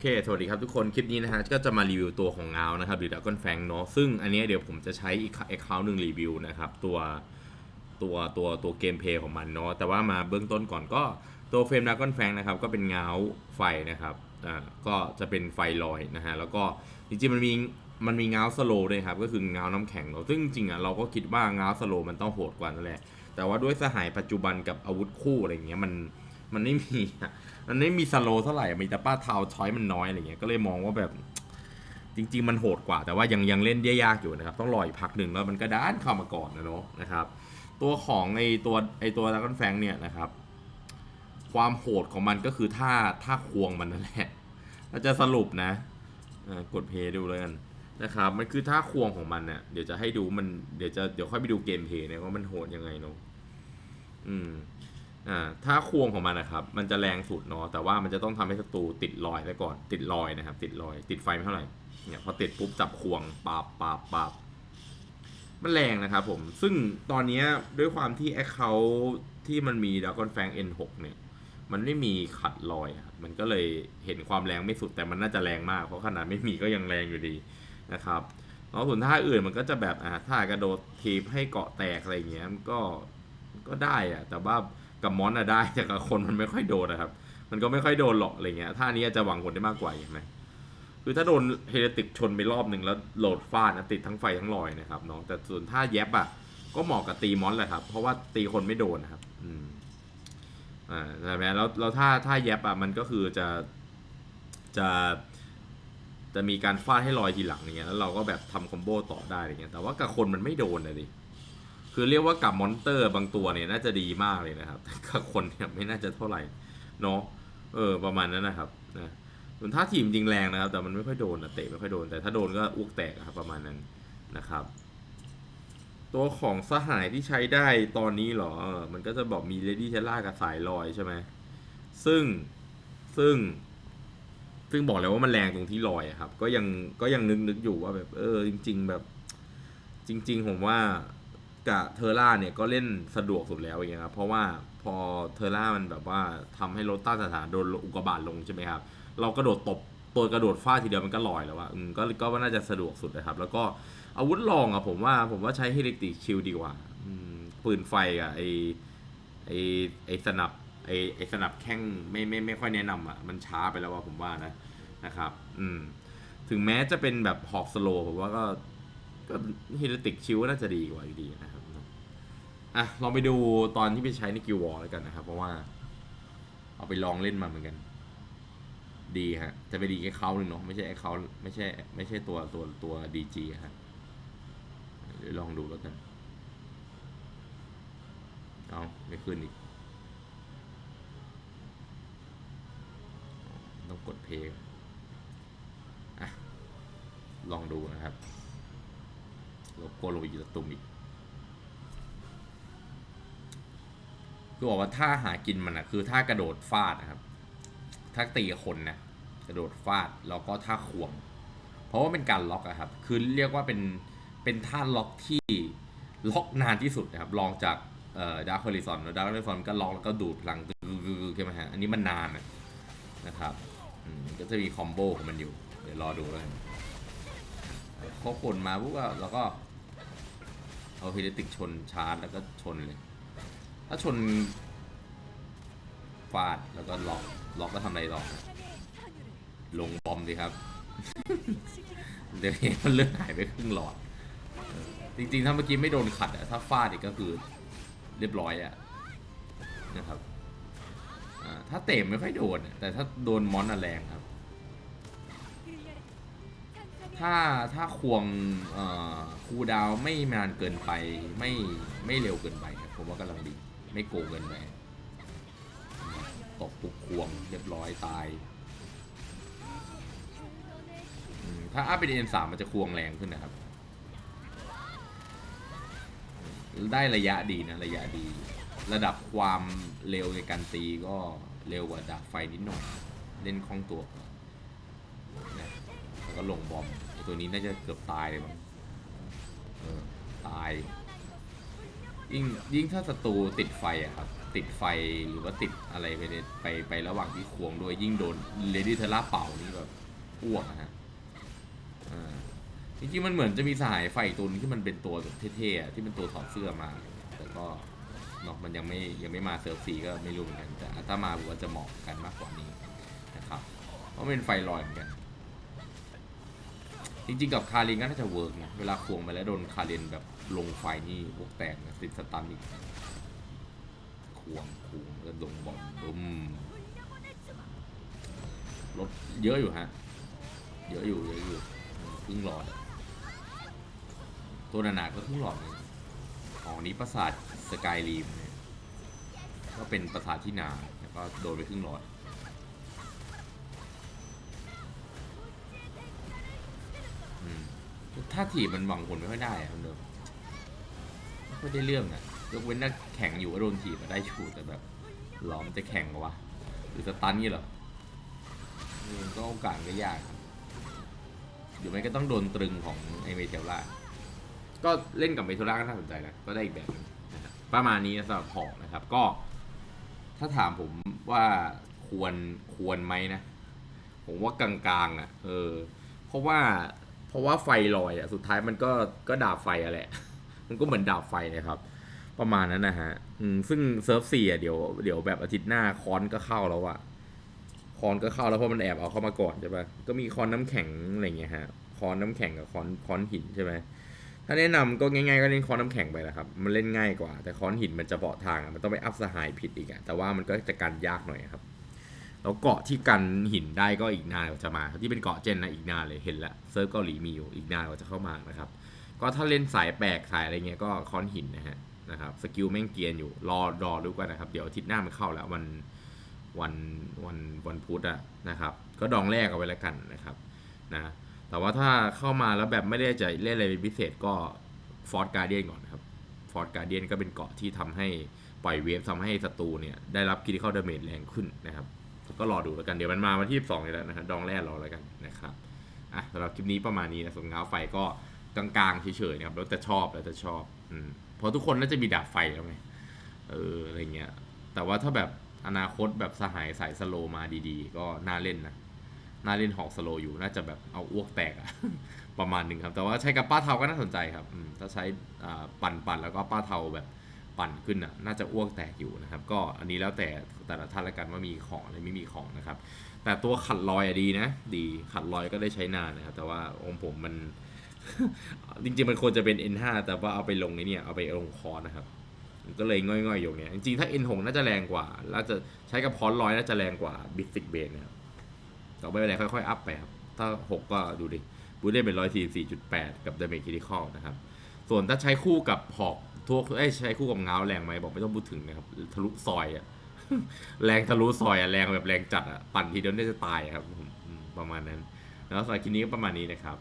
โอเค สวัสดีครับทุกคน คลิปนี้นะฮะ ก็จะมารีวิวตัวของเงานะครับหรือดักอนแฟงเนาะ ซึ่งอันนี้เดี๋ยวผมจะใช้อีกแอคเคาท์หนึ่งรีวิวนะครับ ตัวตัวตัวตัวเกมเพลย์ของมันเนาะ แต่ว่ามาเบื้องต้นก่อนก็ตัวเฟรมดักกอนแฟงนะครับ ก็เป็นเงาไฟนะครับ อ่า ก็จะเป็นไฟลอยนะฮะ แล้วก็จริงๆมันมีมันมีเงาสโลว์ด้วยครับ ก็คือเงาน้ำแข็งเนาะ ซึ่งจริงๆอะเราก็คิดว่าเงาสโลว์มันต้องโหดกว่านั่นแหละ แต่ว่าด้วยสหายปัจจุบันกับอาวุธคู่อะไรอย่างเงี้ยมันมันไม่มีอะ มันไม่มีสโลว์เท่าไหร่มีแต่ป้าเทาช้อยมันน้อยอะไรเงี้ยก็เลยมองว่าแบบจริง ๆ มันโหดกว่าแต่ว่ายังยังเล่นได้ยากอยู่นะครับ ต้องรออีกพักหนึ่งแล้วมันก็ด้านเข้ามาก่อนนะเนาะนะครับ ตัวของไอตัวไอตัวดากกอนแฟงเนี่ยนะครับ ความโหดของมันก็คือท่าท่าควงมันนั่นแหละเราจะสรุปนะกดเพย์ดูเลยกันนะครับมันคือท่าควงของมันเนี่ยเดี๋ยวจะให้ดูมันเดี๋ยวจะเดี๋ยวค่อยไปดูเกมเพย์นะว่ามันโหดยังไงเนาะอืม อ่าถ้าควงของมันนะครับ มันจะแรงสุดเนาะแต่ว่ามันจะต้องทำให้ศัตรูติดรอยไว้ก่อนติดรอยนะครับ ติดรอย ติดไฟไม่เท่าไหร่เนี่ยพอติดปุ๊บจับควงปาบปาบปาบมันแรงนะครับผม ซึ่งตอนนี้ด้วยความที่แอคเคาที่มันมีด r a กอนแฟง N6 เนี่ย มันไม่มีขัดรอยครับมันก็เลยเห็นความแรงไม่สุดแต่มันน่าจะแรงมาก เพราะขนาดไม่มีก็ยังแรงอยู่ดีนะครับแล้วส่วนท่าอื่นมันก็จะแบบอ่าท่ากระโดดทีบให้เกาะแตกอะไรเงี้ยมันก็ก็ได้อะแต่ว่า กับมอนอะได้แต่กับคนมันไม่ค่อยโดนนะครับ มันก็ไม่ค่อยโดนหรอกอะไรเงี้ยท่านี้อาจจะหวังผลได้มากกว่าใช่ไหมคือถ้าโดนเฮเลติกชนไปรอบหนึ่งแล้วโหลดฟาดนะติดทั้งไฟทั้งลอยนะครับเนาะแต่ส่วนท่าแยบอะก็เหมาะกับตีมอนแหละครับ เพราะว่าตีคนไม่โดนนะครับ อืมอ่าใช่ไหมแล้วแล้วถ้าถ้าแยบอะมันก็คือจะจะจะมีการฟาดให้ลอยทีหลังอย่างเงี้ยแล้วเราก็แบบทำคอมโบต่อได้อะไรเงี้ยแต่ว่ากับคนมันไม่โดนเลยดิ คือเรียกว่ากับมอนเตอร์บางตัวเนี่ยน่าจะดีมากเลยนะครับ แต่กับคนเนี่ยไม่น่าจะเท่าไหร่เนาะเออประมาณนั้นนะครับนะส่วนท่าทีมจริงแรงนะครับ แต่มันไม่ค่อยโดนนะเตะไม่ค่อยโดนแต่ถ้าโดนก็อ้วกแตกครับประมาณนั้นนะครับ ตัวของสหายที่ใช้ได้ตอนนี้เหรออมันก็จะบอกมีเลดี้เทล่ากับสายลอยใช่ไหมซึ่งซึ่ง ซึ่งบอกเลยว่ามันแรงตรงที่ลอยครับ ก็ยังก็ยังนึกนึกอยู่ว่าแบบ เออ จริง ๆ แบบ จริง ๆ ผมว่า กับเทอร่าเนี่ยก็เล่นสะดวกสุดแล้วอย่างเงี้ยครับเพราะว่าพอเทอร่ามันแบบว่าทำให้รถต้านสถานโดนอุกกาบาตลงใช่ไหมครับเรากระโดดตบตัวกระโดดฟาดทีเดียวมันก็ลอยแล้วว่าอืมก็ก็ว่าน่าจะสะดวกสุดนะครับ แล้วก็อาวุธรองอะผมว่าผมว่าใช้เฮลิติคิวดีกว่าปืนไฟกับไอไอไอสนับไอไอสนับแข้งไม่ไม่ไม่ค่อยแนะนำอะมันช้าไปแล้วว่าผมว่านะนะครับ อืมถึงแม้จะเป็นแบบหอกสโลผมว่าก็ ก็เฮลิติกชิวน่าจะดีกว่าอยู่ดีนะครับอะลองไปดูตอนที่ไปใช้ในกิววอลแล้วกันนะครับ เพราะว่า เอาไปลองเล่นมาเหมือนกัน ดีฮะ จะไปดีแค่เขาหนึ่งเนาะไม่ใช่ไอ้เขาไม่ใช่ ไม่ใช่ตัวตัวตัวดีจีฮะเดี๋ยวลองดูแล้วกัน เอาไม่ขึ้นอีก ต้องกดเพลย์อะลองดูนะครับ โลโก้ลงไปอยู่ตะตุ่มอีกคือบอกว่าถ้าหากินมันอะคือถ้ากระโดดฟาดนะครับถ้าตีคนนะกระโดดฟาดแล้วก็ท่าควง เพราะว่าเป็นการล็อกอะครับ คือเรียกว่าเป็นเป็นท่าล็อกที่ล็อกนานที่สุดนะครับลองจากเอ่อดาร์คฮอริซอนดาร์คฮอริซอนก็ล็อกแล้วก็ดูดพลังกึกๆๆใช่ไหมฮะอันนี้มันนานนะครับก็จะมีคอมโบของมันอยู่ เดี๋ยวรอดูแล้วกัน พอคนมาปุ๊บก็เราก็ เอาเฮลิติกชนชาร์จแล้วก็ชนเลย ถ้าชนฟาดแล้วก็ล็อกล็อกก็ทำอะไรต่อลงบอมดีครับเดี๋ยวเห็นมันเลือดหายไปครึ่งหลอด จริงๆ ถ้าเมื่อกี้ไม่โดนขัดอะถ้าฟาดอีกก็คือเรียบร้อยอะนะครับถ้าเตะไม่ค่อยโดน แต่ถ้าโดนมอนอะแรงครับ ถ้าถ้าควงคูดาวไม่นานเกินไปไม่ไม่เร็วเกินไปครับผมว่ากำลังดีไม่โกเกินไปตกปุ๊บควงเรียบร้อยตายถ้าอัพเป็นเอ็นสามมันจะควงแรงขึ้นนะครับ ได้ระยะดีนะ ระยะดี ระดับความเร็วในการตีก็เร็วกว่าดาบไฟนิดหน่อย เล่นคล่องตัวนะ แล้วก็ลงบอมไอตัวนี้น่าจะเกือบตายเลยมั้งเออตายยิ่งยิ่งถ้าศัตรูติดไฟอะครับ ติดไฟหรือว่าติดอะไรไปในไปไประหว่างที่ควงด้วยยิ่งโดนเลดี้เทล่าเป่านี่แบบอ้วกนะฮะอ่าจริงๆมันเหมือนจะมีสายไฟตัวนึงที่มันเป็นตัวเท่ๆที่เป็นตัวถอดเสื้อมา แต่ก็นาะมันยังไม่ยังไม่มาเซิร์ฟซีก็ไม่รู้เหมือนกันแต่ถ้ามาผมว่าจะเหมาะกันมากกว่านี้นะครับเพราะเป็นไฟลอยเหมือนกัน จริงๆ กับคารินก็น่าจะเวิร์กนะ เวลาควงไปแล้วโดนคารินแบบลงไฟนี่พวกแตกนะติดสตันอีกควงควงแล้วลงบอลดุมรถเยอะอยู่ฮะ เยอะอยู่เยอะอยู่พึ่งหลอด ตัวหนาๆก็ครึ่งหลอดเลยอ๋อนี้ปราสาทสกายรีมเนี่ยก็เป็นปราสาทที่หนาแล้วก็โดนไปครึ่งหลอด ถ้าถีบมันหวังผลไม่ค่อยได้อะคุณเดิมไม่ค่อยได้เรื่องอะยกเว้นถ้าแข่งอยู่ก็โดนถีบอะได้ชูแต่แบบหลอมจะแข่งวะหรือสตันนี่หรออืมก็โอกาสก็ยากครับหรือไม่ก็ต้องโดนตรึงของไอเมเทลล่าก็เล่นกับเมเทลล่าก็น่าสนใจนะก็ได้อีกแบบหนึงประมาณนี้สำหรับหอกนะครับ ก็ ถ้าถามผมว่าควรควรไหมนะ ผมว่ากลางๆอะ เออ เพราะว่า เพราะว่าไฟลอยอะสุดท้ายมันก็ก็ดาบไฟอะแหละ มันก็เหมือนดาบไฟนะครับ ประมาณนั้นนะฮะอืมซึ่งเซิร์ฟสี่อะเดี๋ยวเดี๋ยวแบบอาทิตย์หน้าคอนก็เข้าแล้วอะคอนก็เข้าแล้วเพราะมันแอบเอาเข้ามาก่อนใช่ปะก็มีคอนน้ำแข็งอะไรเงี้ยฮะคอนน้ำแข็งกับคอนคอนหินใช่ไหมถ้าแนะนำก็ง่ายๆก็เล่นคอนน้ำแข็งไปละครับ มันเล่นง่ายกว่า แต่คอนหินมันจะเบาะทางมันต้องไปอัพสหายผิดอีกอะแต่ว่ามันก็จะกันยากหน่อยครับ แล้วเกาะที่กันหินได้ก็อีกนานกว่าจะมา ที่เป็นเกาะเจนนะอีกนานเลยเห็นแล้วเซิร์ฟเกาหลีมีอยู่อีกนานกว่าจะเข้ามานะครับ ก็ถ้าเล่นสายแปลกสายอะไรเงี้ยก็ค้อนหินนะฮะนะครับสกิลแม่งเกียนอยู่รอรอดูกันนะครับ เดี๋ยวอาทิตย์หน้ามันเข้าแล้ววันวันวันวันพุธอะนะครับ ก็ดองแรกเอาไว้แล้วกันนะครับนะแต่ว่าถ้าเข้ามาแล้วแบบไม่ได้จะเล่นอะไรเป็นพิเศษก็ฟอร์ดการเดียนก่อนนะครับฟอร์ดการเดียนก็เป็นเกาะที่ทำให้ปล่อยเวฟทำให้ศัตรูเนี่ยได้รับคิดเข้าดาเมจแรงขึ้นนะครับ ก็รอดูแล้วกันเดี๋ยวมันมาวันที่12นี่แล้วนะครับดองแรกรอแล้วกันนะครับอะสำหรับคลิปนี้ประมาณนี้นะส่วนเงาไฟก็กลางๆเฉยๆนะครับแล้วแต่ชอบแล้วแต่ชอบอืมเพราะทุกคนน่าจะมีดาบไฟแล้วไงเอออะไรเงี้ยแต่ว่าถ้าแบบอนาคตแบบสหายสายสโลมาดีๆ ก็น่าเล่นนะน่าเล่นหอกสโลอยู่น่าจะแบบเอาอ้วกแตกอะประมาณหนึ่งครับ แต่ว่าใช้กับป้าเทาก็น่าสนใจครับถ้าใช้ปั่นปั่นแล้วก็ป้าเทาแบบ ปั่นขึ้นอะน่าจะอ้วกแตกอยู่นะครับ ก็อันนี้แล้วแต่แต่ละท่านละกันว่ามีของอะไรไม่มีของนะครับ แต่ตัวขัดรอยอะดีนะ ดีขัดรอยก็ได้ใช้นานนะครับแต่ว่าองค์ผมมัน จริงๆมันควรจะเป็น N5 แต่ว่าเอาไปลงในเนี่ยเอาไปลงคอร์นะครับก็เลยง่อยๆอยู่เนี่ยจริงๆถ้า N6 น่าจะแรงกว่าแล้วจะใช้กับพอนร้อยน่าจะแรงกว่าบิ f ฟิกเบนนะครับต่อไปอะไรค่อยๆอัพไปครับถ้า 6 ก็ดูดิบูได้เป็น144.8 กับดาเมจคิริคอลนะครับ ส่วนถ้าใช้คู่กับหอก ทั่วไอ้ใช้คู่กับเงาแรงไหมบอกไม่ต้องพูดถึงนะครับทะลุซอยอะแรงทะลุซอยอะแรงแบบแรงจัดอะปั่นทีเดียวได้จะตายอะครับประมาณนั้น แล้วสำหรับคลิปนี้ก็ประมาณนี้นะครับ